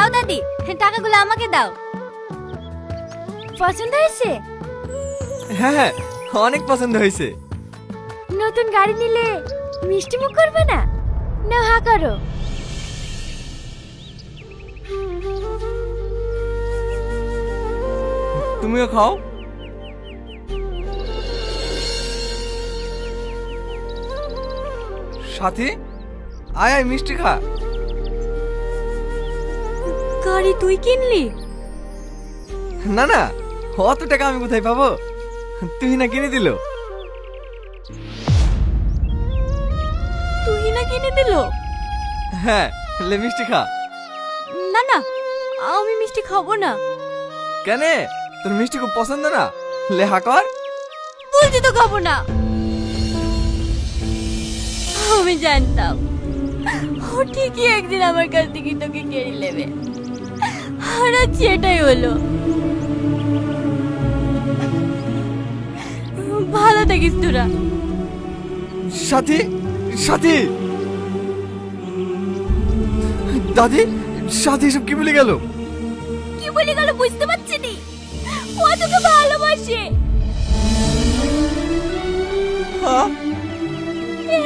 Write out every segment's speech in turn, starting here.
নাও দাদি টাকাগুলো আমাকে দাও। পছন্দ হয়েছে? হ্যাঁ হ্যাঁ অনেক পছন্দ হয়েছে। নতুন গাড়ি নিলে মিষ্টি মুখ করবে না? না হা করো। তুমিও খাও। সাথী আয় আয় মিষ্টি খা। গাড়ি তুই কিনলি? না না অত টাকা আমি কোথায় পাবো? তুই না কিনে দিল। তুই না কিনে দিল? হ্যাঁ লে মিষ্টি খা। না না আমি মিষ্টি খাব না। কেন? তোর মিষ্টি খুব পছন্দ না? লে হা কর। বলছি তো খাব না। আমি জানতাম। ও ঠিকই একদিন আমার কাছ থেকে তোকে কেড়ে নেবে। আর আজ হলো। ভালো থাকিস তোরা। সাথী সাথী! দাদি সাথী এসব কি বলে গেল? কি বলে গেল বুঝতে পারছি নি। ও তোকে ভালোবাসে। হ্যাঁ?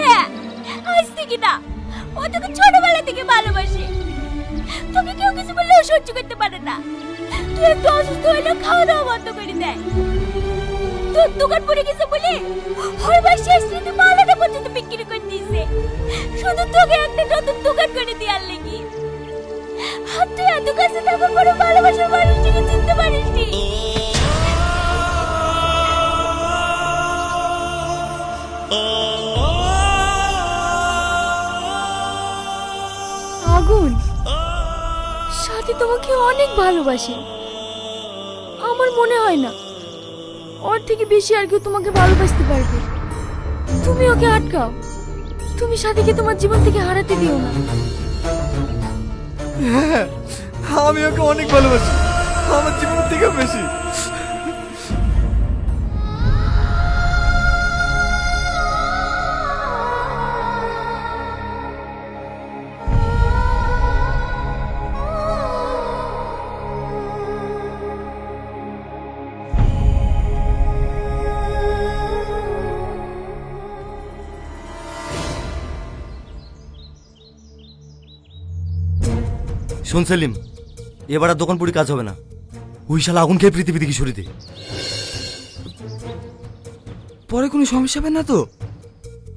হ্যাঁ আজ থেকে না ও তোকে ছোটবেলা থেকে ভালোবাসে। তোকে কেউ কিছু বললে ও সহ্য করতে পারে না। তুই একটু অসুস্থ হলে খাওয়া দাওয়া বন্ধ করে দেয় তোর দোকান পড়ে গেছে বলে? ওর বাস শেষ রাতে মালাটা পর্যন্ত বিক্রি করে দিয়েছে। শুধু তোকে একটা নতুন দোকান করে দেওয়ার লেগে। আর তুই এত কাছে থাকার পরে ভালোবাসার মানুষটিকে চিনতে পারিস নি। আগুন। সাথী তোমাকে অনেক ভালোবাসে। আমার মনে হয় না, ওর থেকে বেশি আর কেউ তোমাকে ভালোবাসতে পারবে। তুমি ওকে আটকাও। তুমি সাথীকে তোমার জীবন থেকে হারাতে দিও না। হ্যাঁ আমি ওকে অনেক ভালোবাসি। আমার জীবন থেকে বেশি। শোন সেলিম এবার আর দোকান পুরি কাজ হবে না। ওই শালা আগুন খেয়ে পৃথিবী থেকে সরিয়ে দে। পরে কোনো সমস্যা হবে না তো?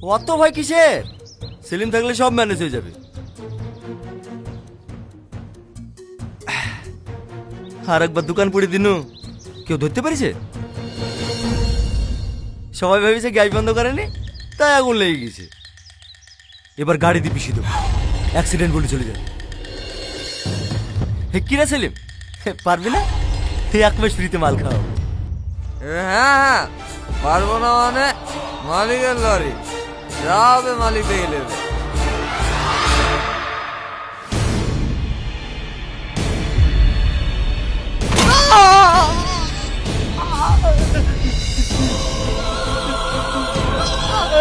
অত ভয় কিসের? সেলিম থাকলে সব ম্যানেজ হয়ে যাবে। আর একবার দোকান পুড়ে দিনু। কেউ ধরতে পারিছে? সবাই ভেবেছে গ্যাস বন্ধ করেনি তাই আগুন লেগে গেছে। এবার গাড়ি দিয়ে পিছিয়ে দেবো। অ্যাক্সিডেন্ট বলে চলে যাবে। হে কিরা সেলিম হে, পারবি না তুই এক মাস ফ্রিতে মাল খাও হ্যাঁ হ্যাঁ পারব না মানে মালিকের লরি যা হবে মালিক দেখে নেবে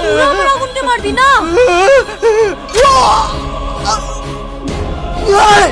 তুই আমার আগুনকে মারবি না এই!